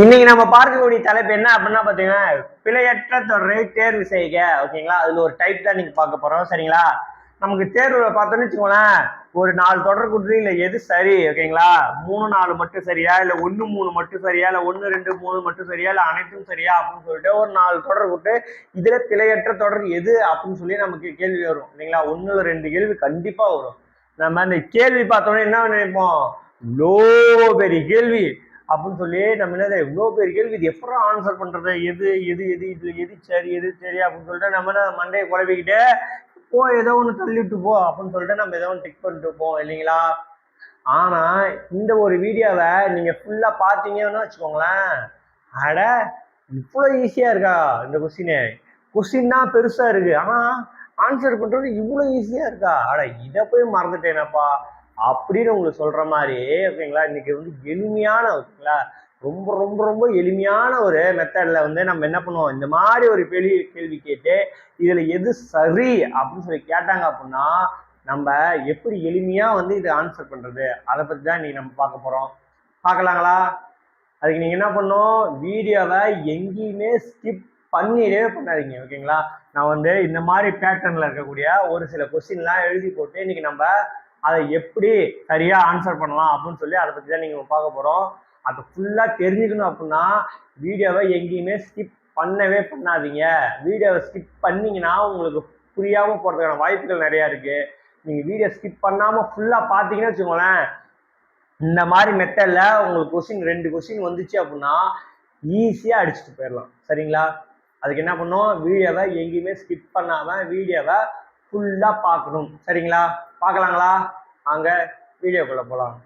இன்னைக்கு நம்ம பார்க்கக்கூடிய தலைப்பு என்ன அப்படின்னா பாத்தீங்கன்னா பிழையற்ற தொடரை தேர்வு செய்க. ஓகேங்களா அதுல ஒரு டைப் தான் நீங்க பார்க்க போறோம். சரிங்களா? நமக்கு தேர்வுல பார்த்தோன்னு வச்சுக்கோங்களேன் ஒரு நாலு தொடர் கொடுத்து இல்ல எது சரி? ஓகேங்களா மூணு நாலு மட்டும் சரியா? இல்ல ஒன்று மூணு மட்டும் சரியா? இல்ல ஒன்று ரெண்டு மூணு மட்டும் சரியா? இல்ல அனைத்தும் சரியா? அப்படின்னு சொல்லிட்டு ஒரு நாலு தொடர் கொடுத்து இதுல பிழையற்ற தொடர் எது அப்படின்னு சொல்லி நமக்கு கேள்வி வரும். இல்லைங்களா? ஒண்ணுல ரெண்டு கேள்வி கண்டிப்பா வரும். நம்ம அந்த கேள்வி பார்த்தோன்னே என்ன நினைப்போம்? லோ பெரிய கேள்வி. அப்படின்னு சொல்லி நம்ம என்னது இவ்வளோ பேர் கேள்வி இது எப்படா ஆன்சர் பண்ணுறது எது எது எது இது எது சரி எது சரி அப்படின்னு சொல்லிட்டு நம்ம என்ன மண்டையை குழப்பிக்கிட்டு போ ஏதோ ஒன்று தள்ளிட்டு போ அப்படின்னு சொல்லிட்டு நம்ம ஏதோ ஒன்று டிக் பண்ணிட்டு போவோம் இல்லைங்களா? ஆனால் இந்த ஒரு வீடியோவை நீங்கள் ஃபுல்லாக பார்த்தீங்கன்னு வச்சுக்கோங்களேன் அட இவ்வளோ ஈஸியாக இருக்கா இந்த கொஸ்டினு கொஸ்டின் தான் பெருசாக இருக்குது ஆனால் ஆன்சர் பண்ணுறது இவ்வளோ ஈஸியாக இருக்கா? அட இதை போய் மறந்துட்டேனப்பா. அப்படின்னு உங்களுக்கு சொல்ற மாதிரி ஓகேங்களா? இன்னைக்கு வந்து எளிமையான ஓகேங்களா? ரொம்ப ரொம்ப ரொம்ப எளிமையான ஒரு மெத்தடில் வந்து நம்ம என்ன பண்ணுவோம்? இந்த மாதிரி ஒரு கேள்வி கேள்வி கேட்டு இதில் எது சரி அப்படின்னு சொல்லி கேட்டாங்க அப்படின்னா நம்ம எப்படி எளிமையாக வந்து இதை ஆன்சர் பண்ணுறது அதை பற்றி தான் இன்றைக்கி நம்ம பார்க்க போகிறோம் பார்க்கலாங்களா? அதுக்கு நீங்கள் என்ன பண்ணணும்? வீடியோவை எங்கேயுமே ஸ்கிப் பண்ணிடவே பண்ணாதீங்க ஓகேங்களா? நான் வந்து இந்த மாதிரி பேட்டர்னில் இருக்கக்கூடிய ஒரு சில கொஸ்டின்லாம் எழுதி போட்டு இன்னைக்கு நம்ம அதை எப்படி சரியா ஆன்சர் பண்ணலாம் அப்படின்னு சொல்லி அதை பத்தி தான் நீங்க பார்க்க போறோம். அதை ஃபுல்லா தெரிஞ்சுக்கணும் அப்படின்னா வீடியோவை எங்கேயுமே ஸ்கிப் பண்ணவே பண்ணாதீங்க. வீடியோவை ஸ்கிப் பண்ணீங்கன்னா உங்களுக்கு புரியாம போறதுக்கான வாய்ப்புகள் நிறைய இருக்கு. நீங்க வீடியோ ஸ்கிப் பண்ணாம ஃபுல்லா பாத்தீங்கன்னு வச்சுக்கோங்களேன் இந்த மாதிரி மெத்தட்ல உங்களுக்கு கொஸ்டின் ரெண்டு கொஸ்டின் வந்துச்சு அப்படின்னா ஈஸியா அடிச்சுட்டு போயிடலாம். சரிங்களா? அதுக்கு என்ன பண்ணும்? வீடியோவை எங்கேயுமே ஸ்கிப் பண்ணாம வீடியோவை ஃபுல்லா பார்க்கணும். சரிங்களா? பார்க்கலாங்களா? அங்க வீடியோக்குள்ள போலாம்.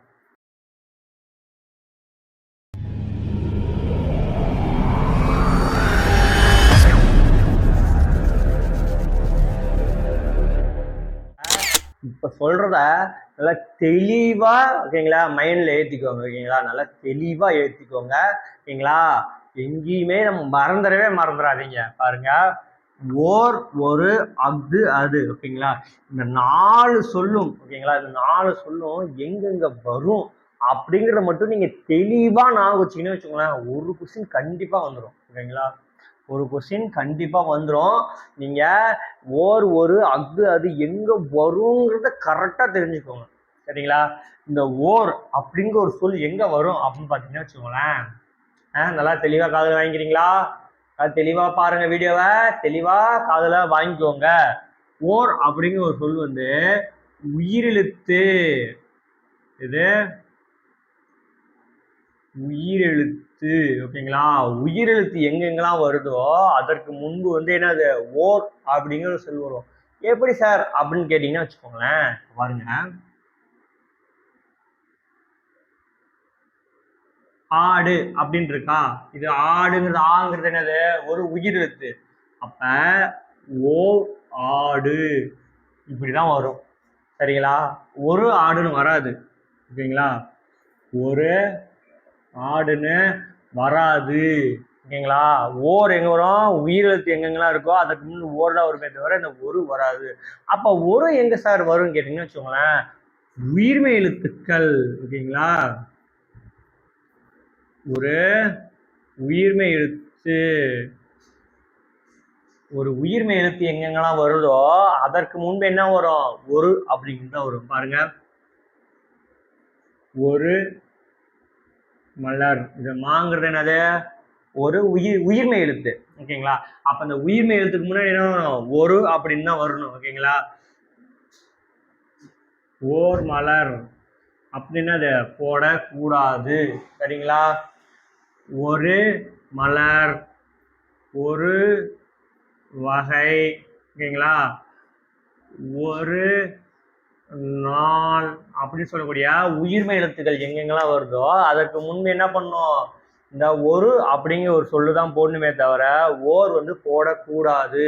இப்ப சொல்றத நல்லா தெளிவா ஓகேங்களா மைண்ட்ல ஏத்திக்கோங்க ஓகேங்களா? நல்லா தெளிவா ஏத்திக்கோங்க ஓகேங்களா? எங்கேயுமே நம்ம மறந்துடவே மறந்துடாதீங்க பாருங்க. ஓர் ஒரு அஃது அது ஓகேங்களா? இந்த நாலு சொல்லும் ஓகேங்களா? இந்த நாலு சொல்லும் எங்கெங்க வரும் அப்படிங்கிறத மட்டும் நீங்க தெளிவா நான் வச்சீங்கன்னு வச்சுக்கோங்களேன் ஒரு கொஸ்டின் கண்டிப்பா வந்துடும் ஓகேங்களா? ஒரு கொஸ்டின் கண்டிப்பா வந்துடும் நீங்க ஓர் ஒரு அஃது அது எங்க வருங்கிறத கரெக்டா தெரிஞ்சுக்கோங்க சரிங்களா? இந்த ஓர் அப்படிங்கிற ஒரு சொல் எங்க வரும் அப்படின்னு பார்த்தீங்கன்னா வச்சுக்கோங்களேன் ஆ, நல்லா தெளிவா காதல் வாங்கிக்கிறீங்களா? தெளிவா பாருங்க வீடியோவை தெளிவா காதல வாங்கிக்கோங்க. ஓர் அப்படிங்கிற ஒரு சொல் வந்து உயிரெழுத்து. இது? உயிரெழுத்து. ஓகேங்களா? உயிரெழுத்து எங்கெங்கெல்லாம் வருதோ அதற்கு முன்பு வந்து என்னது? ஓர் அப்படிங்கிற ஒரு சொல் வரும். எப்படி சார்? அப்படின்னு கேட்டீங்கன்னா வச்சுக்கோங்களேன். பாருங்க. ஆடு அப்படின்னு இருக்கா? இது ஆடுங்கிறது ஆங்கிறது என்னது? ஒரு உயிரெழுத்து அப்ப ஓ ஆடு. இப்படிதான் வரும். சரிங்களா? ஒரு ஆடுன்னு வராது. ஓகேங்களா? ஒரு ஆடுன்னு வராது. ஓகேங்களா? ஓர் எங்க வரும்? உயிரெழுத்து எங்கெங்கெல்லாம் இருக்கோ அதுக்கு முன்னே ஓர் தான் வருமே தவிர இந்த ஒரு வராது. அப்ப ஒரு எங்க சார் வரும்னு கேட்டீங்கன்னு வச்சுக்கோங்களேன் உயிர்மை எழுத்துக்கள். ஓகேங்களா? ஒரு உயிர்மை எழுத்து ஒரு உயிர்மை எழுத்து எங்கெங்கெல்லாம் வருதோ அதற்கு முன்பு என்ன வரும்? ஒரு அப்படிங்கிறது தான் வரும் பாருங்க. ஒரு மலர். இது மாங்கிறது என்னது? ஒரு உயிர் உயிர்மை எழுத்து. ஓகேங்களா? அப்ப அந்த உயிர்மை எழுத்துக்கு முன்னாடி என்ன வரும்? ஒரு அப்படின்னு தான் வரணும். ஓகேங்களா? ஓர் மலர். அப்படின்னா அதை போடக்கூடாது. சரிங்களா? ஒரு மலர் ஒரு வகை ஓகேங்களா? ஒரு நாள் அப்படின்னு சொல்லக்கூடிய உயிர்மை எழுத்துக்கள் எங்கெங்கெல்லாம் வருதோ அதற்கு முன்பு என்ன பண்ணும்? இந்த ஒரு அப்படிங்கிற ஒரு சொல்லு தான் போடணுமே தவிர ஓர் வந்து போடக்கூடாது.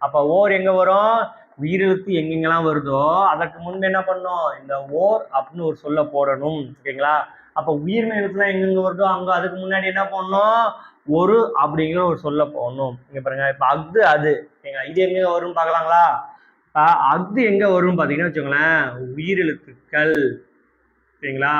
அப்போ ஓர் எங்கே வரும்? உயிரெழுத்து எங்கெங்கெல்லாம் வருதோ அதற்கு முன்பு என்ன பண்ணோம்? இந்த ஓர் அப்படின்னு ஒரு சொல்ல போடணும் ஓகேங்களா அப்ப உயிர்மை எழுத்துலாம் எங்கெங்க வருதோ அங்க அதுக்கு முன்னாடி என்ன பண்ணணும் ஒரு அப்படிங்கிற ஒரு சொல்ல போடணும். இங்க பாருங்க இப்ப அஃது அது ஓகேங்களா இது எங்க வரும்னு பார்க்கலாங்களா? அஃது எங்க வரும் பாத்தீங்கன்னா வச்சுக்கோங்களேன் உயிரெழுத்துக்கள் சரிங்களா?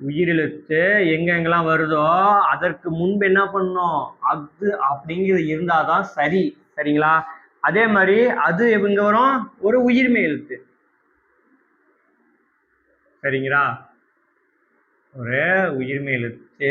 உயிரெழுத்து எங்கெங்கெல்லாம் வருதோ அதற்கு முன்பு என்ன பண்ணணும் அஃது அப்படிங்கிறது இருந்தாதான் சரி சரிங்களா? அதே மாதிரி அது இவங்க வரும் ஒரு உயிர்மை எழுத்து. சரிங்களா? ஒரு உயிர்மை எழுத்து.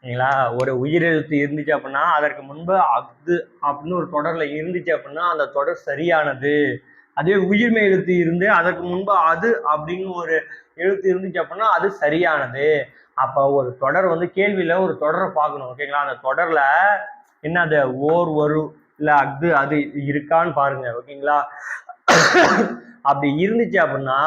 சரிங்களா? ஒரு உயிர் எழுத்து இருந்துச்சு அப்படின்னா அதற்கு முன்பு அது அப்படின்னு ஒரு தொடரில் இருந்துச்சு அப்படின்னா அந்த தொடர் சரியானது. அதே உயிர்மை எழுத்து இருந்து அதற்கு முன்பு அது அப்படின்னு ஒரு எழுத்து இருந்துச்சு அப்படின்னா அது சரியானது. அப்போ ஒரு தொடர் வந்து கேள்வியில் ஒரு தொடரை பார்க்கணும் ஓகேங்களா? அந்த தொடரில் என்ன அது ஓர் ஒரு இல்ல அஃது அது இருக்கான்னு பாருங்க ஓகேங்களா? அப்படி இருந்துச்சு அப்படின்னா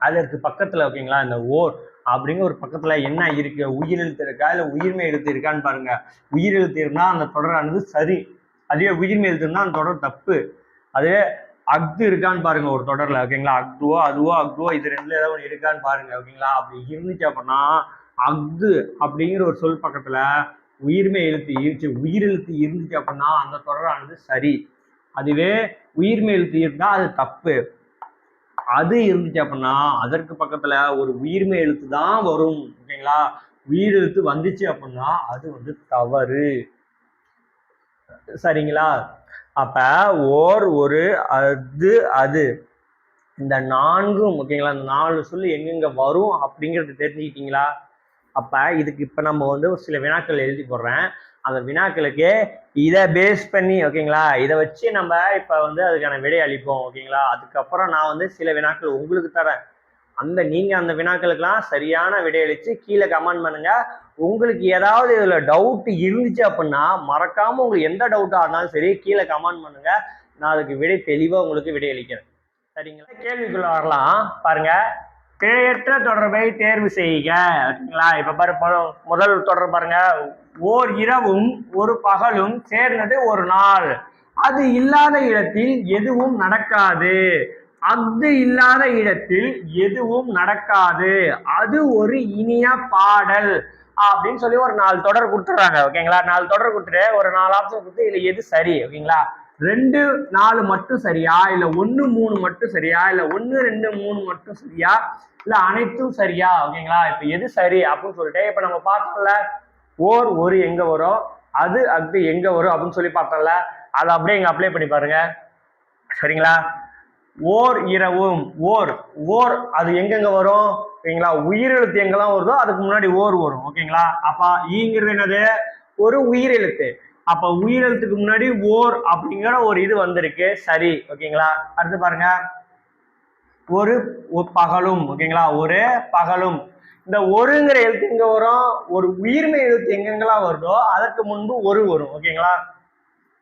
அதற்கு பக்கத்துல ஓகேங்களா இந்த ஓர் அப்படிங்கிற ஒரு பக்கத்துல என்ன இருக்கு? உயிரெழுத்து இருக்கா இல்ல உயிர்மை எழுத்து இருக்கான்னு பாருங்க. உயிரெழுத்து இருந்தா அந்த தொடரானது சரி. அதுவே உயிர்மை எழுத்து இருந்தா அந்த தொடர் தப்பு. அதே அஃது இருக்கான்னு பாருங்க ஒரு தொடர்ல ஓகேங்களா? அக்துவோ அதுவோ அக்துவோ இது ரெண்டுல ஏதாவது ஒன்று இருக்கான்னு பாருங்க ஓகேங்களா? அப்படி இருந்துச்சு அப்படின்னா அஃது அப்படிங்கிற ஒரு சொல் பக்கத்துல உயிர்மை எழுத்து ஈர்த்து உயிர் எழுத்து இருந்துச்சு அப்படின்னா அந்த தொடரானது சரி. அதுவே உயிர்மை எழுத்து இருந்தால் அது தப்பு. அது இருந்துச்சு அப்படின்னா அதற்கு பக்கத்தில் ஒரு உயிர்மை எழுத்து தான் வரும். ஓகேங்களா? உயிர் எழுத்து வந்துச்சு அப்படின்னா அது வந்து தவறு. சரிங்களா? அப்ப ஓர் ஒரு அது அது. இந்த நான்கும் ஓகேங்களா? இந்த நாலு சொல்லு எங்கெங்க வரும் அப்படிங்கிறது தெரிஞ்சுக்கிட்டீங்களா? அப்போ இதுக்கு இப்போ நம்ம வந்து ஒரு சில வினாக்கள் எழுதி போடுறேன். அந்த வினாக்களுக்கு இதை பேஸ் பண்ணி ஓகேங்களா? இதை வச்சு நம்ம இப்போ வந்து அதுக்கான விடை அளிப்போம் ஓகேங்களா? அதுக்கப்புறம் நான் வந்து சில வினாக்கள் உங்களுக்கு தரேன். அந்த நீங்கள் அந்த வினாக்களுக்கெல்லாம் சரியான விடையளித்து கீழே கமெண்ட் பண்ணுங்கள் உங்களுக்கு ஏதாவது இதில் டவுட் இருந்துச்சு அப்படின்னா மறக்காமல் உங்களுக்கு எந்த டவுட்டாக இருந்தாலும் சரி கீழே கமெண்ட் பண்ணுங்கள் நான் அதுக்கு விடை தெளிவாக உங்களுக்கு விடை அளிக்கிறேன். சரிங்களா? கேள்விக்குள்ள வரலாம். பாருங்கள் பிழையற்ற தொடர்பை தேர்வு செய்க. ஓகேங்களா? இப்ப பாரு ப- முதல் தொடர் பாருங்க. ஓர் இரவும் ஒரு பகலும் சேர்ந்தது ஒரு நாள். அது இல்லாத இடத்தில் எதுவும் நடக்காது. அது இல்லாத இடத்தில் எதுவும் நடக்காது. அது ஒரு இனிய பாடல் அப்படின்னு சொல்லி ஒரு நாலு தொடர் கொடுத்துட்றாங்க. ஓகேங்களா? நாலு தொடர் கொடுத்துட்டு ஒரு நாலு ஆப்ஷன் கொடுத்து இதுல எது சரி? ஓகேங்களா? ரெண்டு நாலு மட்டும் சரியா? இல்ல ஒன்று மூணு மட்டும் சரியா? இல்ல ஒன்று ரெண்டு மூணு மட்டும் சரியா? இல்ல அனைத்தும் சரியா? ஓகேங்களா? இப்ப எது சரி அப்படின்னு சொல்லிட்டு இப்ப நம்ம பார்த்தோம்ல ஓர் ஒரு எங்க வரும்? அது அது எங்க வரும்? அப்படின்னு சொல்லி பார்த்தோம்ல. அதை அப்படியே இங்க அப்ளை பண்ணி பாருங்க. சரிங்களா? ஓர் இரவும். ஓர் ஓர் அது எங்கெங்க வரும்? ஓகேங்களா? உயிரெழுத்து எங்கெல்லாம் வருதோ அதுக்கு முன்னாடி ஓர் வரும். ஓகேங்களா? அப்பா ஈங்கிறது என்னது? ஒரு உயிரெழுத்து. அப்ப உயிரெழுத்துக்கு முன்னாடி ஓர் அப்படிங்கிற ஒரு இது வந்திருக்கு. சரி ஓகேங்களா? அடுத்து பாருங்க. ஒரு பகலும் ஓகேங்களா? ஒரு பகலும். இந்த ஒருங்கிற எழுத்து எங்க வரும்? ஒரு உயிர்மை எழுத்து எங்கெங்கெல்லாம் வருதோ அதற்கு முன்பு ஒரு வரும் ஓகேங்களா?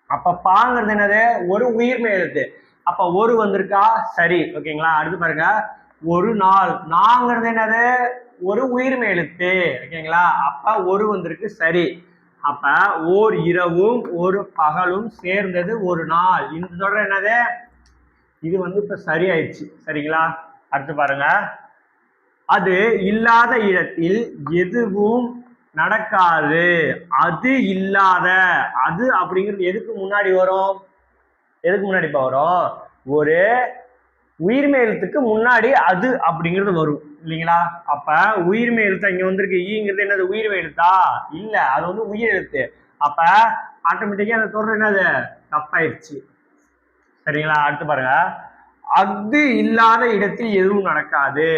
அப்ப பாங்கிறது என்னது? ஒரு உயிர்மை எழுத்து. அப்ப ஒரு வந்திருக்கா? சரி ஓகேங்களா? அடுத்து பாருங்க. ஒரு நாள். நாங்கிறது என்னது? ஒரு உயிர்மை எழுத்து ஓகேங்களா? அப்ப ஒரு வந்திருக்கு சரி. அப்ப ஓர் இரவும் ஒரு பகலும் சேர்ந்தது ஒரு நாள். இந்த தொடர் என்னது? இது வந்து இப்ப சரியாயிடுச்சு. சரிங்களா? அடுத்து பாருங்க. அது இல்லாத இடத்தில் எதுவும் நடக்காது. அது இல்லாத அது அப்படிங்கிறது எதுக்கு முன்னாடி வரும்? எதுக்கு முன்னாடி இப்ப வரும்? ஒரு உயிர்மை எழுத்துக்கு முன்னாடி அது அப்படிங்கிறது வரும் இல்லைங்களா? அப்ப உயிர்மை எழுத்து இங்க வந்திருக்கு ஈங்கிறது என்னது? உயிர்மை எழுத்தா இல்ல அது வந்து உயிர் எழுத்து அப்ப ஆட்டோமேட்டிக்கா அந்த தொடர் என்னது? தப்பாயிடுச்சு சரிங்களா? அடுத்து பாருங்க. அஃது இல்லாத இடத்தில் எதுவும் நடக்காது.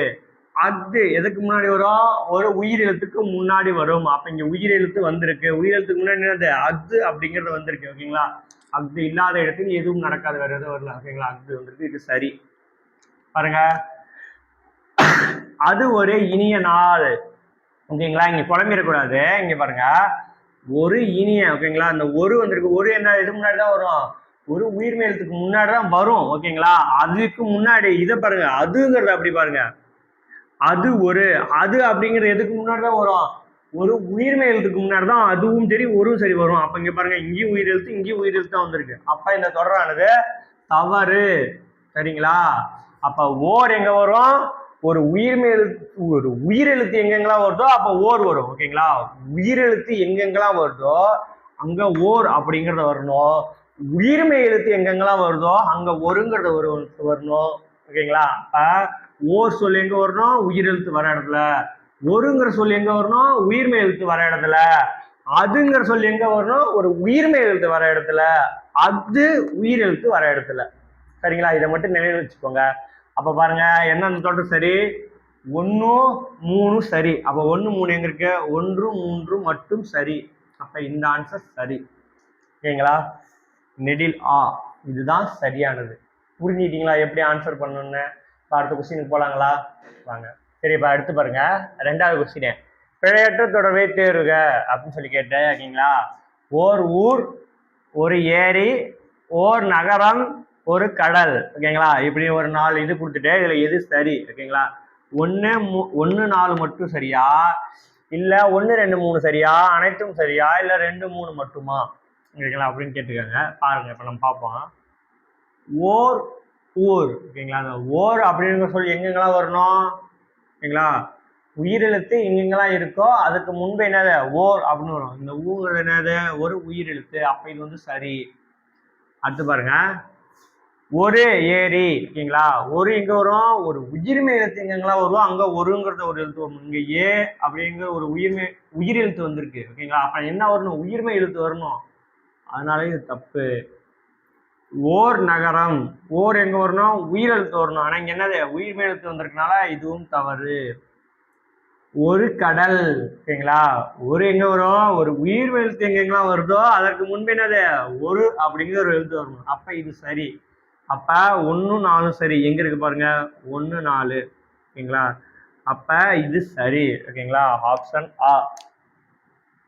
அஃது எதுக்கு முன்னாடி வரும்? ஒரு உயிரெழுத்துக்கு முன்னாடி வரும். அப்ப இங்க உயிரெழுத்து வந்திருக்கு. உயிரெழுத்துக்கு முன்னாடி என்னது? அஃது அப்படிங்கிறது வந்திருக்கு ஓகேங்களா? அஃது இல்லாத இடத்தில் எதுவும் நடக்காது வேற எதுவும் வரல ஓகேங்களா? அஃது வந்திருக்கு இது சரி. பாருங்க. அது ஒரு இனிய நாள். ஓகேங்களா? இங்க குழம்பிடக்கூடாது இங்க பாருங்க. ஒரு இனிய ஓகேங்களா? அந்த ஒரு வந்திருக்கு. ஒரு என்ன இது முன்னாடி தான் வரும். ஒரு உயிர் மேலத்துக்கு முன்னாடி தான் வரும் ஓகேங்களா? அதுக்கு முன்னாடி இதை பாருங்க. அதுங்கிறது அப்படி பாருங்க. அது ஒரு அது அப்படிங்கிறது எதுக்கு முன்னாடி தான் வரும்? ஒரு உயிர் மேலத்துக்கு முன்னாடி தான் அதுவும் சரி ஒரும் சரி வரும். அப்ப இங்க பாருங்க இங்கேயும் உயிர் எழுத்து இங்கேயும் உயிர் எழுத்து தான் வந்திருக்கு. அப்ப இந்த தொடரானது தவறு. சரிங்களா? அப்ப ஓர் எங்க வரும்? ஒரு உயிர் எழுத்து ஒரு உயிரெழுத்து எங்கெங்கெல்லாம் வருதோ அப்ப ஓர் வரும் ஓகேங்களா? உயிரெழுத்து எங்கெங்கெல்லாம் வருதோ அங்க ஓர் அப்படிங்கறத வரணும். உயிர்மை எழுத்து எங்கெங்கெல்லாம் வருதோ அங்க ஒருங்கிறத ஒரு வரணும் ஓகேங்களா? அப்ப ஓர் சொல் எங்க வரணும்? உயிரெழுத்து வர இடத்துல. ஒருங்கிற சொல் எங்க வரணும்? உயிர்மை எழுத்து வர இடத்துல. அதுங்கிற சொல் எங்க வரணும்? ஒரு உயிர்மை எழுத்து வர இடத்துல. அது உயிர் எழுத்து வர இடத்துல. சரிங்களா? இதை மட்டும் நினைவு வச்சுக்கோங்க. அப்ப பாருங்க என்ன அந்த தொடர் சரி. ஒன்று மூணு சரி. அப்போ ஒன்று மூணு எங்க இருக்கு? ஒன்று மூன்று மட்டும் சரி. அப்ப இந்த ஆன்சர் சரி. ஓகேங்களா? நெடில் ஆ. இதுதான் சரியானது. புரிஞ்சுக்கிட்டீங்களா? எப்படி ஆன்சர் பண்ணணும்னு? இப்போ அடுத்த கொஸ்டினுக்கு போகலாங்களா வாங்க. சரி இப்போ அடுத்து பாருங்க. ரெண்டாவது கொஸ்டின் பிழையற்ற தொடர்பை தேர்வுக அப்படின்னு சொல்லி கேட்டேன் ஓகேங்களா? ஓர் ஊர் ஒரு ஏரி ஓர் நகரம் ஒரு கடல் ஓகேங்களா? இப்படி ஒரு நாலு இது கொடுத்துட்டு இதில் எது சரி ஓகேங்களா? ஒன்று மூ ஒன்று நாலு மட்டும் சரியா? இல்லை ஒன்று ரெண்டு மூணு சரியா? அனைத்தும் சரியா? இல்லை ரெண்டு மூணு மட்டுமா? ஓகேங்களா? அப்படின்னு கேட்டுக்கோங்க. பாருங்க இப்போ நம்ம பார்ப்போம். ஓர் ஊர் ஓகேங்களா? அந்த ஓர் அப்படிங்கிற சொல்லி எங்கெங்கெல்லாம் வரணும்? ஓகேங்களா? உயிரெழுத்து எங்கெங்கெல்லாம் இருக்கோ அதுக்கு முன்பு என்னது? ஓர் அப்படின்னு வரும். இந்த ஊங்கிறது என்னது? ஒரு உயிரெழுத்து. அப்போ இது வந்து சரி. அடுத்து பாருங்கள் ஒரு ஏரி ஓகேங்களா? ஒரு எங்கே வரும்? ஒரு உயிர்மை எழுத்து எங்கெங்கெல்லாம் வரும் அங்க ஒருங்கிறத ஒரு எழுத்து வரும். இங்க ஏ அப்படிங்கிற ஒரு உயிர்மை உயிர் எழுத்து வந்திருக்கு ஓகேங்களா? அப்ப என்ன வரணும்? உயிர்மை எழுத்து வரணும். அதனால இது தப்பு. ஓர் நகரம். ஓர் எங்க வரணும்? உயிர் எழுத்து வரணும். ஆனா இங்க என்னது? உயிர்மை எழுத்து வந்திருக்கனால இதுவும் தவறு. ஒரு கடல் ஓகேங்களா? ஒரு எங்க வரும்? ஒரு உயிர் எழுத்து எங்கெங்கெல்லாம் வருதோ அதற்கு முன்பு என்னது? ஒரு அப்படிங்கிற ஒரு எழுத்து வரணும். அப்ப இது சரி. அப்ப ஒன்று நாலும் சரி. எங்க இருக்கு பாருங்க? ஒன்று நாலு. ஓகேங்களா? அப்ப இது சரி. ஓகேங்களா? ஆப்ஷன் ஆ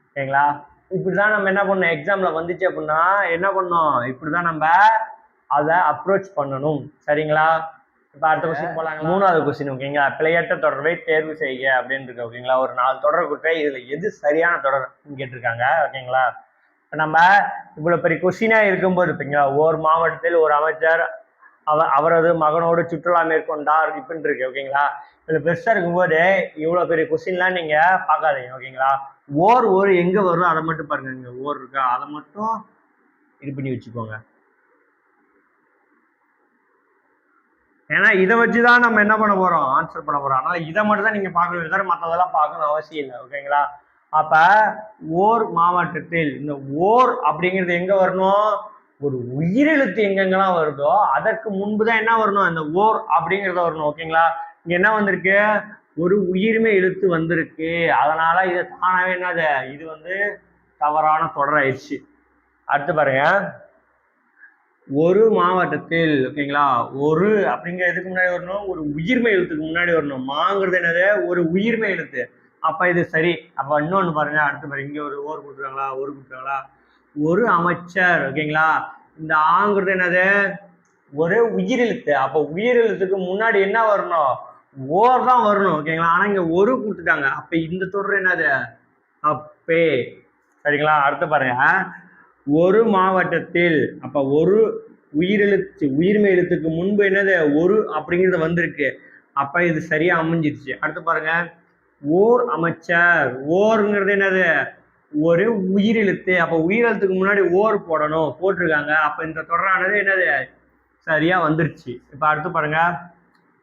ஓகேங்களா? இப்படிதான் நம்ம என்ன பண்ணோம் எக்ஸாம்ல வந்துச்சு அப்படின்னா என்ன பண்ணோம் இப்படிதான் நம்ம அதை அப்ரோச் பண்ணணும். சரிங்களா? இப்போ அடுத்த கொஸ்டின் போலாங்க மூணாவது கொஸ்டின் ஓகேங்களா? பிழையற்ற தொடர்பை தேர்வு செய்க அப்படின்னு இருக்கு ஓகேங்களா? ஒரு நாலு தொடர் கொடுத்து இதுல எது சரியான தொடர் கேட்டிருக்காங்க ஓகேங்களா? இப்போ நம்ம இவ்வளோ பெரிய கொஷினாக இருக்கும்போது ஓகேங்களா ஒரு மாவட்டத்தில் ஒரு அமைச்சர் அவர் அவரது மகனோடு சுற்றுலா மேற்கொண்டார் இப்படின்னு இருக்கு ஓகேங்களா இதில் பெருசாக இருக்கும்போது இவ்வளோ பெரிய கொஸ்டின்லாம் நீங்கள் பார்க்காதீங்க ஓகேங்களா ஓர் ஓர் எங்கே வரும் அதை மட்டும் பாருங்க இங்கே ஓர் இருக்கா? அதை மட்டும் இது பண்ணி வச்சுக்கோங்க. ஏன்னா இதை வச்சு தான் நம்ம என்ன பண்ண போகிறோம் ஆன்சர் பண்ண போகிறோம் ஆனால் இதை மட்டும் தான் நீங்கள் பார்க்கணும் தவிர மற்றதெல்லாம் பார்க்கணும் அவசியம் இல்லை ஓகேங்களா அப்ப ஓர் மாவட்டத்தில் இந்த ஓர் அப்படிங்கிறது எங்க வரணும்? ஒரு உயிரெழுத்து எங்கெங்கெல்லாம் வருதோ அதற்கு முன்பு தான் என்ன வரணும்? இந்த ஓர் அப்படிங்கிறத வரணும். ஓகேங்களா? இங்க என்ன வந்திருக்கு? ஒரு உயிர்மை எழுத்து வந்திருக்கு. அதனால இதை தானாவே என்னது? இது வந்து தவறான தொடர் ஆயிடுச்சு. அடுத்து பாருங்க. ஒரு மாவட்டத்தில் ஓகேங்களா? ஒரு அப்படிங்கிற எதுக்கு முன்னாடி வரணும்? ஒரு உயிர்மை எழுத்துக்கு முன்னாடி வரணும். மாங்கிறது என்னது? ஒரு உயிர்மை எழுத்து. அப்ப இது சரி. அப்ப இன்னொன்னு பாருங்க அடுத்து பாருங்க. இங்க ஒரு ஓர் கொடுத்துருக்காங்களா? ஒரு கொடுத்துருக்காங்களா? ஒரு அமைச்சர் ஓகேங்களா? இந்த ஆங்கிறது என்னது? ஒரு உயிரெழுத்து அப்ப உயிரெழுத்துக்கு முன்னாடி என்ன வரணும்? ஓர் தான் வரணும் ஓகேங்களா? ஆனா இங்க ஒரு கொடுத்துட்டாங்க. அப்ப இந்த தொடர் என்னது? அப்பே. சரிங்களா? அடுத்து பாருங்க. ஒரு மாவட்டத்தில் அப்ப ஒரு உயிரெழுத்து உயிர்மை எழுத்துக்கு முன்பு என்னது? ஒரு அப்படிங்கிறது வந்திருக்கு. அப்ப இது சரியா அமைஞ்சிருச்சு. அடுத்து பாருங்க. ஓர் அமைச்சர். ஓருங்கிறது என்னது? ஒரு உயிரெழுத்து அப்ப உயிரெழுத்துக்கு முன்னாடி ஓர் போடணும். போட்டிருக்காங்க. அப்ப இந்த தொடரானது என்னது? சரியா வந்துருச்சு. இப்ப அடுத்து பாருங்க.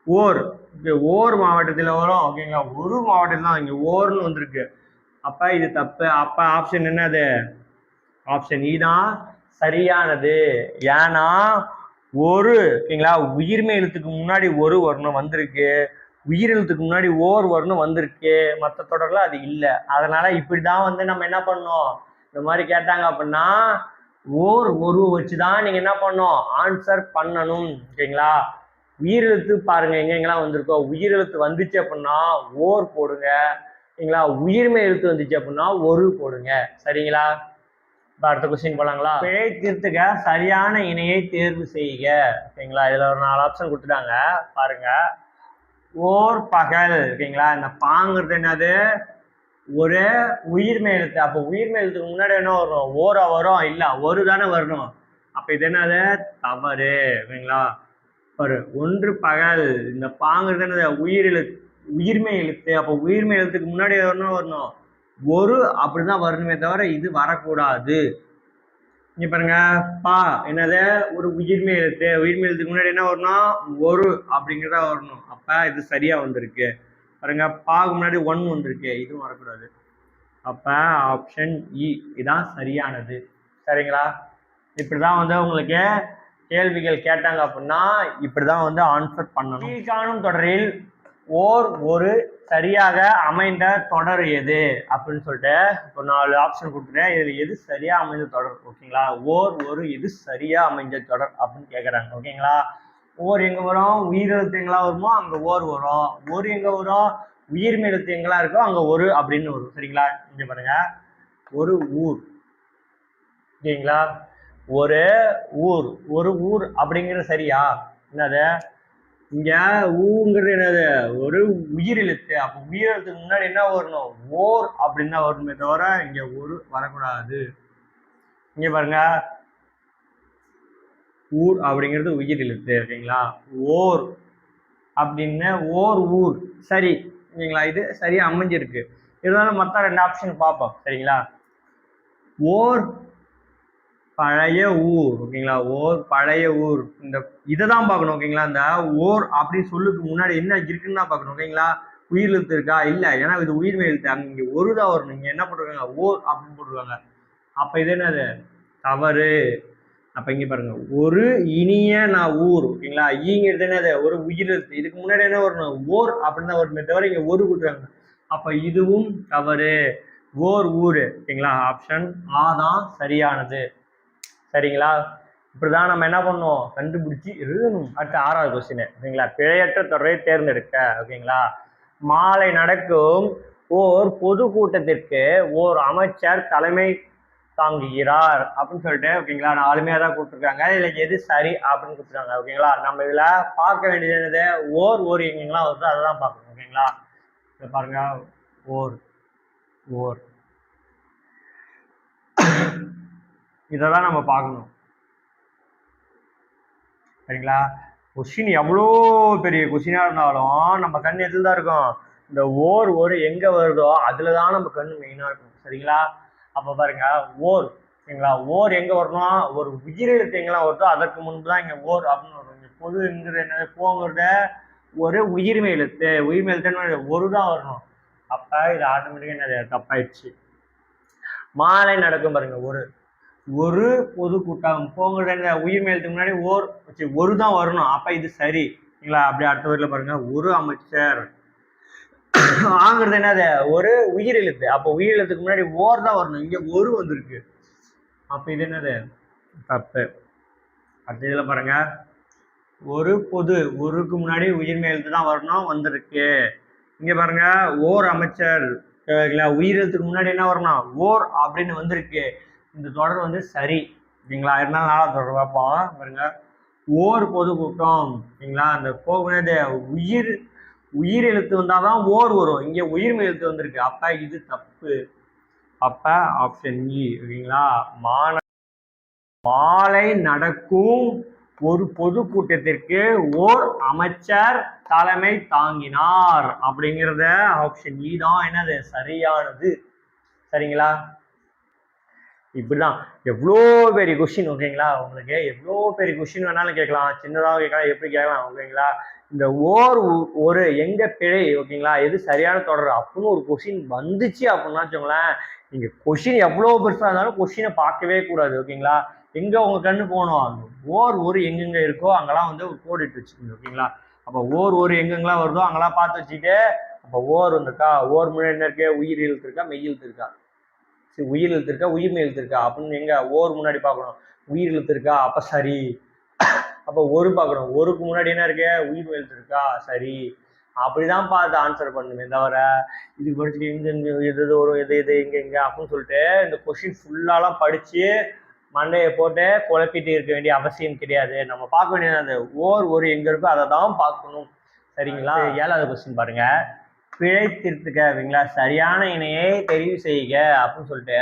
ஓர். இங்க ஓர் மாவட்டத்தில் வரும். ஓகேங்களா ஒரு மாவட்டத்தில் தான் இங்கே ஓர்னு வந்திருக்கு. அப்போ இது தப்பு. அப்போ ஆப்ஷன் என்னது? ஆப்ஷன் இ e தான் சரியானது. ஏன்னா ஒரு ஓகேங்களா உயிர்மை எழுத்துக்கு முன்னாடி ஒரு வரணும் வந்திருக்கு. உயிரெழுத்துக்கு முன்னாடி ஓர் வரணும் வந்திருக்கு மற்ற தொடர்ல அது இல்லை. அதனால இப்படி தான் வந்து நம்ம என்ன பண்ணோம்? இந்த மாதிரி கேட்டாங்க அப்படின்னா ஓர் ஒரு வச்சு தான் நீங்க என்ன பண்ணணும் ஆன்சர் பண்ணணும் ஓகேங்களா? உயிரெழுத்து பாருங்க எங்கெங்கெல்லாம் வந்திருக்கோ. உயிரெழுத்து வந்துச்சு அப்படின்னா ஓர் போடுங்க. சரிங்களா உயிர்மை எழுத்து வந்துச்சு அப்படின்னா ஒரு போடுங்க. சரிங்களா? இப்போ அடுத்த கொஸ்டின் போலாங்களா? பிழை தீர்த்துக்க சரியான இணையை தேர்வு செய்க. ஓகேங்களா? இதுல ஒரு நாலு ஆப்ஷன் கொடுத்துட்டாங்க. பாருங்க. ஓர் பகல் ஓகேங்களா? இந்த பாங்கிறது என்னது? ஒரு உயிர்மை எழுத்து அப்போ உயிர்மை எழுத்துக்கு முன்னாடி என்ன வரும்? ஓரா வரும் இல்லை ஒரு தானே வரணும். அப்போ இது என்னது? தவறு ஓகேங்களா? ஒரு ஒன்று பகல் இந்த பாங்கிறது என்னது? உயிர் எழுத்து உயிர்மை எழுத்து அப்போ உயிர்மை எழுத்துக்கு முன்னாடி வரணும் வரணும்? ஒரு அப்படிதான் வரணுமே தவிர இது வரக்கூடாது. இங்க பாருங்க பா என்னது? ஒரு உயிர்மை எழுத்து உயிர்மை எழுத்துக்கு முன்னாடி என்ன வரணும்? ஒரு அப்படிங்கிறதா வரணும். அப்ப இது சரியா வந்திருக்கு. பாருங்க பாக்கு முன்னாடி ஒன் வந்திருக்கு. இதுவும் வரக்கூடாது. அப்ப ஆப்ஷன் இ e, இதான் சரியானது. சரிங்களா? இப்படிதான் வந்து உங்களுக்கு கேள்விகள் கேட்டாங்க அப்படின்னா இப்படிதான் வந்து ஆன்சர் பண்ணணும். கீழ்காணும் தொடரில் ஓர் ஒரு சரியாக அமைந்த தொடர் எது? அப்படின்னு சொல்லிட்டு இப்போ நாலு ஆப்ஷன் கொடுத்துட்டேன் இதில் எது சரியாக அமைந்த தொடர்? ஓகேங்களா? ஓர் ஒரு எது சரியாக அமைந்த தொடர் அப்படின்னு கேட்குறாங்க ஓகேங்களா? ஓர் எங்கே வரும்? உயிரெழுத்து எங்கெல்லாம் வருமோ அங்கே ஓர் வரும். ஒரு எங்கே வரும்? உயிர்மை எழுத்து இருக்கோ அங்கே ஒரு அப்படின்னு வரும். சரிங்களா? இங்கே பாருங்க. ஒரு ஊர். ஓகேங்களா? ஒரு ஊர். ஒரு ஊர் அப்படிங்கிறது சரியா? என்னது? இங்க ஊங்கிறது என்னது? ஒரு உயிரெழுத்து அப்போ உயிரெழுத்துக்கு முன்னாடி என்ன வரணும்? ஓர் அப்படின்னு தான் வரணுமே தவிர இங்க ஒரு வரக்கூடாது. இங்க பாருங்க. ஊர் அப்படிங்கிறது உயிர் எழுத்து ஓகேங்களா ஓர் அப்படின்னு ஓர் ஊர். சரி ஓகேங்களா இது சரியா அமைஞ்சிருக்கு. இருந்தாலும் மற்ற ரெண்டு ஆப்ஷன் பார்ப்போம் சரிங்களா? ஓர் பழைய ஊர் ஓகேங்களா ஓர் பழைய ஊர். இந்த இதை தான் பார்க்கணும் ஓகேங்களா இந்த ஓர் அப்படின்னு சொல்லுக்கு முன்னாடி என்ன இருக்குன்னு தான் பார்க்கணும் ஓகேங்களா உயிர் எழுத்து இருக்கா? இல்லை. ஏன்னா இது உயிர்மை எழுத்து. அங்கே இங்கே ஒரு தான் வரும் நீங்கள் என்ன போட்டிருக்காங்க? ஓர் அப்படின்னு போட்டிருக்காங்க. அப்போ இது என்னது? தவறு. அப்போ இங்கே பாருங்க. ஒரு இனிய நான் ஊர் ஓகேங்களா ஈங்கிறது என்னது? ஒரு உயிர் எழுத்து. இதுக்கு முன்னாடி என்ன வரணும்? ஓர் அப்படின்னு தான் வருமே தவிர இங்கே ஒரு கொடுக்குறாங்க அப்போ இதுவும் தவறு. ஓர் ஊர் ஓகேங்களா ஆப்ஷன் ஆ தான் சரியானது. சரிங்களா? இப்படிதான் நம்ம என்ன பண்ணுவோம்? கண்டுபிடிச்சி எழுதணும். அடுத்த ஆறாவது கொஸ்டின் ஓகேங்களா பிழையற்ற தொடரை தேர்ந்தெடுக்க. ஓகேங்களா? மாலை நடக்கும் ஓர் பொது கூட்டத்திற்கு ஓர் அமைச்சர் தலைமை தாங்குகிறார் அப்படின்னு சொல்லிட்டு ஓகேங்களா? நாலுமே தான் கொடுத்துருக்காங்க இதில் எது சரி அப்படின்னு கொடுத்துருக்காங்க ஓகேங்களா? நம்ம இதில் பார்க்க வேண்டியது என்னது? ஓர் ஓர் எங்கெங்கெல்லாம் வருதோ. அதை தான் பார்க்கணும். ஓகேங்களா? இதை பாருங்க. ஓர் ஓர். இதை தான் நம்ம பார்க்கணும். சரிங்களா? கொஷின் எவ்வளோ பெரிய கொஷினாக இருந்தாலும் நம்ம கண் எதில் தான் இருக்கும்? இந்த ஓர் ஒரு எங்கே வருதோ அதில் தான் நம்ம கண் மெயினாக இருக்கும். சரிங்களா? அப்போ பாருங்க ஓர் சரிங்களா? ஓர் எங்கே வரணும் ஒரு உயிரெழுத்து எங்கெல்லாம் வருதோ அதற்கு முன்பு தான் இங்கே ஓர் அப்படின்னு வரும். இங்கே பொதுங்கிறது என்ன போங்கிறத ஒரு உயிர்மை எழுத்து உயிர்மை எழுத்துன்னு ஒரு தான் வரணும். அப்போ இது ஆட்டோமேட்டிக்காக என்ன தப்பாயிடுச்சு. மாலை நடக்கும் பாருங்க ஒரு. ஒரு பொதுக்கூட்டம் போங்கிற உயிர் உயிர்மை எழுத்துக்கு முன்னாடி ஓர் வச்சு ஒரு தான் வரணும். அப்ப இது சரி. சரிங்களா அப்படியே அடுத்த வரியில பாருங்க. ஒரு அமைச்சர். ஆங்கிறது என்னது? ஒரு உயிர் எழுத்து. அப்போ உயிர் எழுத்துக்கு முன்னாடி ஓர் தான் வரணும். இங்க ஒரு வந்திருக்கு. அப்ப இது என்னது? தப்பு. அடுத்த இதுல பாருங்க. ஒரு பொது ஒருக்கு முன்னாடி உயிர்மை எழுத்து தான் வரணும் வந்திருக்கு. இங்க பாருங்க. ஓர் அமைச்சர். சரிங்களா? முன்னாடி என்ன வரணும்? ஓர் அப்படின்னு வந்திருக்கு. இந்த தொடர் வந்து சரி. ஓகேங்களா இருந்தாலும் நாலாவது தொடர் பார்ப்போம் பாருங்க. ஓர் பொதுக்கூட்டம் ஓகேங்களா அந்த போகுனது உயிர் உயிர் எழுத்து வந்தால் தான் ஓர் வரும். இங்கே உயிர்மை எழுத்து வந்திருக்கு. அப்போ இது தப்பு. அப்போ ஆப்ஷன் இ e. ஓகேங்களா மான மாலை நடக்கும் ஒரு பொதுக்கூட்டத்திற்கு ஓர் அமைச்சர் தலைமை தாங்கினார். அப்படிங்கிறத ஆப்ஷன் இ e தான். என்னது? சரியானது. சரிங்களா? இப்படிலாம் எவ்வளோ பெரிய கொஷின் ஓகேங்களா உங்களுக்கு எவ்வளோ பெரிய கொஷின் வேணாலும் கேட்கலாம். சின்னதாக கேட்கலாம் எப்படி கேட்கலாம் ஓகேங்களா இந்த ஓர் ஒரு எங்க பிழை ஓகேங்களா எது சரியான தொடர் அப்படின்னு ஒரு கொஷின் வந்துச்சு அப்படின்னா வச்சுக்கோங்களேன் நீங்கள் கொஷின் எவ்வளோ பெருசாக இருந்தாலும் கொஷினை பார்க்கவே கூடாது ஓகேங்களா எங்கே உங்கள் கண்ணு போகணும்? அந்த ஓர் ஒரு எங்கெங்க இருக்கோ அங்கெல்லாம் வந்து ஒரு கோடிட்டு வச்சுக்கோங்க ஓகேங்களா அப்போ ஓர் ஒரு எங்கெங்கெல்லாம் வருதோ அங்கெல்லாம் பார்த்து வச்சுக்கிட்டு அப்போ ஓர் வந்துருக்கா ஓர் முன்னாடி என்ன இருக்கு? உயிர் எழுத்து இருக்கா மெய் இழுத்துருக்கா சரி உயிர் எழுத்து இருக்கா உயிர்மெய் எழுத்து இருக்கா அப்படின்னு எங்க? ஓர் முன்னாடி பார்க்கணும். உயிர் எழுத்து இருக்கா அப்ப சரி. அப்போ ஒரு பார்க்கணும். ஒருக்கு முன்னாடி என்ன இருக்கு? உயிர் எழுத்து இருக்கா சரி. அப்படிதான் பார்த்து ஆன்சர் பண்ணுமே தவிர இது படிச்சுட்டு இந்த இந்த இது இது வரும் எது எது இங்க இங்க அப்படின்னு சொல்லிட்டு இந்த கொஷின் ஃபுல்லாலாம் படிச்சு மண்டையை போட்டு குழப்பிட்டு இருக்க வேண்டிய அவசியம் கிடையாது. நம்ம பார்க்க வேண்டியது அந்த ஓர் ஒரு எங்க இருக்கோ அதை தான் பார்க்கணும். சரிங்களா? ஏழாவது கொஸ்டின் பாருங்க. பிழை திருத்துக்க சரியான இணையை தெரிவு செய்க அப்படின்னு சொல்லிட்டு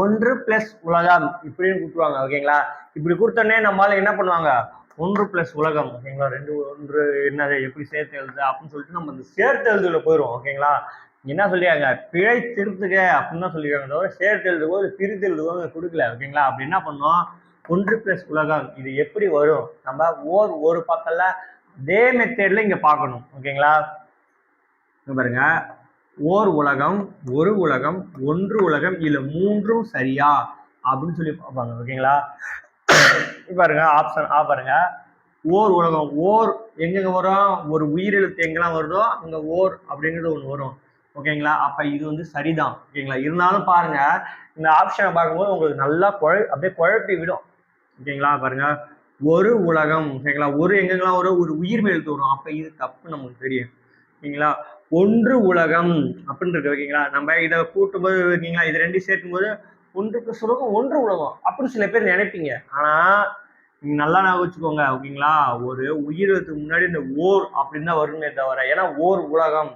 ஒன்று பிளஸ் உலகம் இப்படின்னு கொடுத்துருவாங்க ஓகேங்களா இப்படி கொடுத்தோன்னே நம்மளால என்ன பண்ணுவாங்க? ஒன்று பிளஸ் உலகம் ஓகேங்களா ரெண்டு ஒன்று என்னது எப்படி சேர்த்து எழுது அப்படின்னு சொல்லிட்டு நம்ம இந்த சேர்த்து எழுதுல போயிடும் ஓகேங்களா என்ன சொல்லியாங்க பிழை திருத்துக அப்படின்னு தான் சொல்லியிருக்காங்க தவிர சேர்த்து எழுதுவோ இல்லை பிரித்து எழுதுவோ கொடுக்கல ஓகேங்களா அப்படி என்ன பண்ணோம்? ஒன்று பிளஸ் உலகம் இது எப்படி வரும்? நம்ம ஓர் ஒரு பக்கத்தில் அதே மெத்தேடில் இங்கே பார்க்கணும் ஓகேங்களா பாருங்க. ஓர் உலகம் ஒரு உலகம் ஒன்று உலகம் இல்லை மூன்றும் சரியா? அப்படின்னு சொல்லி பார்ப்பாங்க. ஓகேங்களா? பாருங்க ஆப்ஷன் ஆ பாருங்க. ஓர் உலகம் ஓர் எங்கெங்க வரும்? ஒரு உயிரெழுத்து எங்கெல்லாம் வருதோ அங்க ஓர் அப்படிங்கிறது ஒன்று வரும். ஓகேங்களா? அப்ப இது வந்து சரிதான். ஓகேங்களா? இருந்தாலும் பாருங்க இந்த ஆப்ஷனை பார்க்கும்போது உங்களுக்கு நல்லா குழ அப்படியே குழப்பி விடும். ஓகேங்களா? பாருங்க. ஒரு உலகம் ஓகேங்களா? ஒரு எங்கெங்கெல்லாம் வரும்? ஒரு உயிர் எழுத்து வரும். அப்ப இது தப்பு நமக்கு தெரியும். ஓகேங்களா? ஒன்று உலகம் அப்படின்னு இருக்கு ஓகேங்களா? நம்ம இதை கூட்டும்போது ஓகேங்களா இது ரெண்டையும் சேர்க்கும்போது ஒன்று பிளஸ் உலகம் ஒன்று உலகம் அப்படின்னு சில பேர் நினைப்பீங்க. ஆனா நீங்கள் நல்லா நான் வச்சுக்கோங்க ஓகேங்களா? ஒரு உயிரத்துக்கு முன்னாடி இந்த ஓர் அப்படின்னு தான் வருமே தவிர ஏன்னா ஓர் உலகம்.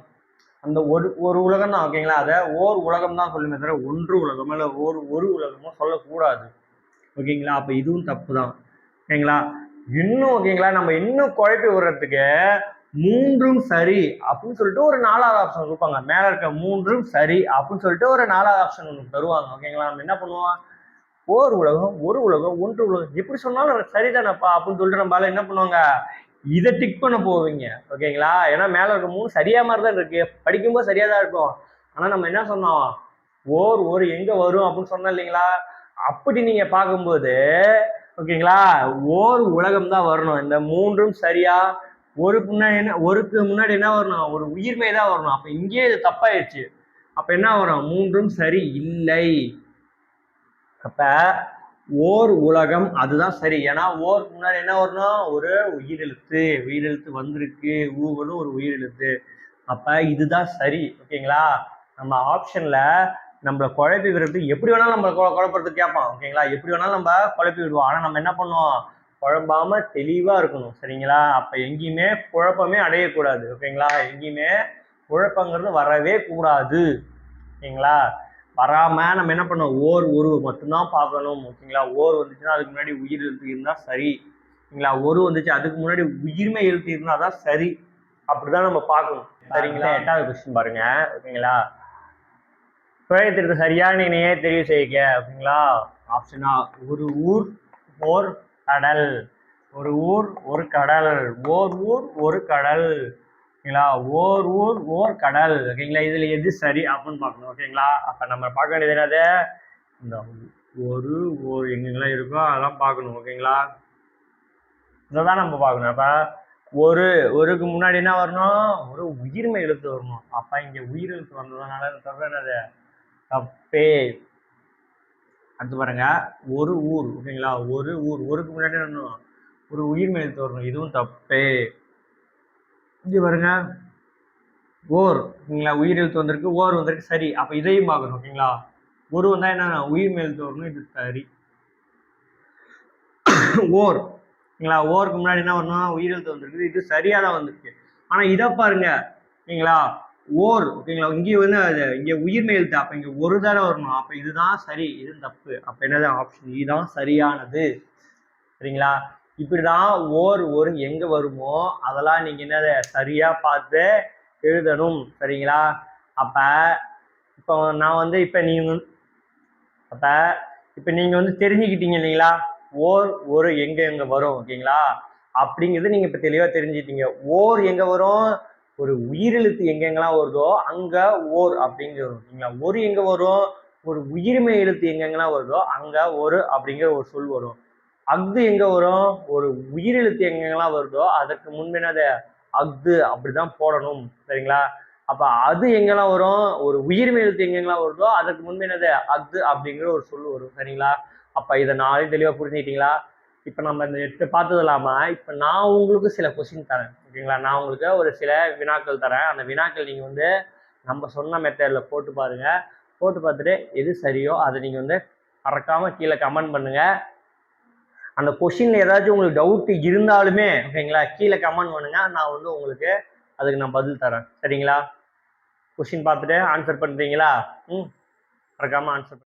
அந்த ஒரு ஒரு உலகம் தான் ஓகேங்களா? அதை ஓர் உலகம் தான் சொல்லுமே தவிர ஒன்று உலகம் இல்லை ஒரு ஒரு உலகமோ சொல்லக்கூடாது. ஓகேங்களா? அப்போ இதுவும் தப்பு தான். ஓகேங்களா? இன்னும் ஓகேங்களா? நம்ம இன்னும் குழப்பி விடுறதுக்கு மூன்றும் சரி அப்படின்னு சொல்லிட்டு ஒரு நாலாவது ஆப்ஷன் கொடுப்பாங்க. மேலே இருக்க மூன்றும் சரி அப்படின்னு சொல்லிட்டு ஒரு நாலாவது ஆப்ஷன் ஒன்று தருவாங்க. ஓகேங்களா நம்ம என்ன பண்ணுவோம்? ஓர் உலகம் ஒரு உலகம் ஒன்று உலகம். எப்படி சொன்னாலும் சரிதானப்பா அப்படின்னு சொல்லிட்டு நம்மளால என்ன பண்ணுவாங்க? இதை டிக் பண்ண போவீங்க. ஓகேங்களா ஏன்னா மேலே இருக்க மூணு சரியா மாதிரி தான் இருக்கு. படிக்கும்போது சரியா தான் இருக்கும். ஆனால் நம்ம என்ன சொன்னோம்? ஓர் ஒரு எங்க வரும் அப்படின்னு சொன்னோம் இல்லைங்களா? அப்படி நீங்க பார்க்கும்போது ஓகேங்களா ஓர் உலகம் தான் வரணும். இந்த மூன்றும் சரியா ஒரு முன்னாடி என்ன ஒருக்கு முன்னாடி என்ன வரணும்? ஒரு உயிர்மை தான் வரணும். அப்ப இங்கேயே இது தப்பாயிடுச்சு. அப்ப என்ன வரும்? மூன்றும் சரி இல்லை. அப்ப ஓர் உலகம் அதுதான் சரி. ஏன்னா ஓருக்கு முன்னாடி என்ன வரணும்? ஒரு உயிரெழுத்து. உயிரெழுத்து வந்திருக்கு. ஊவலும் ஒரு உயிரெழுத்து. அப்ப இதுதான் சரி. ஓகேங்களா? நம்ம ஆப்ஷன்ல நம்மளை குழப்பி விடுறது எப்படி வேணாலும் நம்ம குழப்பறதுக்கு கேட்பான். ஓகேங்களா? எப்படி வேணாலும் நம்ம குழப்பி விடுவோம். ஆனா நம்ம என்ன பண்ணுவோம்? குழம்பாம தெளிவா இருக்கணும் சரிங்களா? அப்ப எங்கேயுமே குழப்பமே அடையக்கூடாது ஓகேங்களா? எங்கேயுமே குழப்பங்கிறது வரவே கூடாது ஓகேங்களா? வராம நம்ம என்ன பண்ணோம் ஓர் ஒரு மட்டும்தான் பார்க்கணும் ஓகேங்களா? ஓர் வந்துச்சுன்னா அதுக்கு முன்னாடி உயிர் எழுத்து இருந்தா சரி ஓகேங்களா? ஒரு வந்துச்சு அதுக்கு முன்னாடி உயிர்மை எழுத்து இருந்தா தான் சரி அப்படிதான் நம்ம பார்க்கணும் சரிங்களா? எட்டாவது கொஸ்டின் பாருங்க ஓகேங்களா? பிழைத்திற்கு சரியான இணையை தெரிவு செய்க ஓகேங்களா? ஆப்ஷனா ஒரு ஊர் ஓர் கடல். ஒரு ஊர் ஒரு கடல். ஓர் ஊர் ஒரு கடல். ஓகேங்களா? ஓர் ஊர் ஓர் கடல். ஓகேங்களா? இதில் எது சரி அப்படின்னு பார்க்கணும். ஓகேங்களா? அப்போ நம்ம பார்க்க வேண்டியது என்னது? இந்த ஒரு ஓர் எங்கெங்கெல்லாம் இருக்கோ அதெல்லாம் பார்க்கணும். ஓகேங்களா? இதை தான் நம்ம பார்க்கணும். அப்போ ஒரு ஒருக்கு முன்னாடி என்ன வரணும்? ஒரு உயிர்மை எழுத்து வரணும். அப்போ இங்கே உயிர் எழுத்து வந்ததுனால தவிர என்னது? தப்பே அடுத்து பாருங்க ஒரு ஊர் ஓகேங்களா? ஒரு ஊர் ஒருக்கு முன்னாடி வரணும் ஒரு உயிர் எழுத்து வரணும். இதுவும் தப்பே. இது பாருங்க ஓர் ஓகேங்களா? உயிர் எழுத்து வந்திருக்கு ஓர் வந்திருக்கு சரி. அப்ப இதையும் பார்க்கணும் ஓகேங்களா? ஒரு வந்தா என்ன உயிர் எழுத்து வரணும் இது சரி. ஓர் ஓகேங்களா? ஓருக்கு முன்னாடி என்ன வரணும்? உயிர் எழுத்து வந்திருக்கு இது சரியாக தான் வந்திருக்கு. ஆனா இதை பாருங்க ஓகேங்களா? ஓர் ஓகேங்களா? இங்கே வந்து அது இங்கே உயிர்மை எழுத்து அப்போ இங்கே ஒரு தடவை வரணும். அப்போ இதுதான் சரி இது தப்பு. அப்போ என்னது ஆப்ஷன் இதுதான் சரியானது. சரிங்களா? இப்படிதான் ஓர் ஒரு எங்க வருமோ அதெல்லாம் நீங்க என்னது சரியா பார்த்து எழுதணும். சரிங்களா? அப்ப இப்போ நான் வந்து இப்போ நீங்க அப்ப இப்போ நீங்க வந்து தெரிஞ்சுக்கிட்டீங்க இல்லைங்களா? ஓர் ஒரு எங்க எங்க வரும் ஓகேங்களா? அப்படிங்கிறது நீங்க இப்ப தெளிவா தெரிஞ்சுக்கிட்டீங்க. ஓர் எங்க வரும் ஒரு உயிரெழுத்து எங்கெங்கெல்லாம் வருதோ அங்க ஓர் அப்படிங்கிற வரும் ஓகேங்களா ஒரு எங்க வரும்? ஒரு உயிர்மை எழுத்து எங்கெங்கெல்லாம் வருதோ அங்க ஒரு அப்படிங்கிற ஒரு சொல் வரும். அஃது எங்க வரும்? ஒரு உயிரெழுத்து எங்கெங்கெல்லாம் வருதோ அதற்கு முன்பினது அஃது அப்படிதான் போடணும். சரிங்களா? அப்ப அது எங்கெல்லாம் வரும்? ஒரு உயிர்மை எழுத்து எங்கெங்கெல்லாம் வருதோ அதற்கு முன்பினது அஃது அப்படிங்கிற ஒரு சொல் வரும். சரிங்களா? அப்ப இதை நாளையும் தெளிவா புரிஞ்சுக்கிட்டீங்களா? இப்போ நம்ம இந்த எட்டு பார்த்தது இல்லாமல் இப்போ நான் உங்களுக்கு சில கொஸ்டின் தரேன். ஓகேங்களா நான் உங்களுக்கு ஒரு சில வினாக்கள் தரேன். அந்த வினாக்கள் நீங்கள் வந்து நம்ம சொன்ன மெத்தடில் போட்டு பாருங்கள் போட்டு பார்த்துட்டு எது சரியோ அதை நீங்கள் வந்து மறக்காம கீழே கமெண்ட் பண்ணுங்கள் அந்த கொஷினில் ஏதாச்சும் உங்களுக்கு டவுட் இருந்தாலுமே ஓகேங்களா கீழே கமெண்ட் பண்ணுங்கள் நான் வந்து உங்களுக்கு அதுக்கு நான் பதில் தரேன். சரிங்களா? கொஷின் பார்த்துட்டு ஆன்சர் பண்ணுறீங்களா ம். மறக்காமல் ஆன்சர்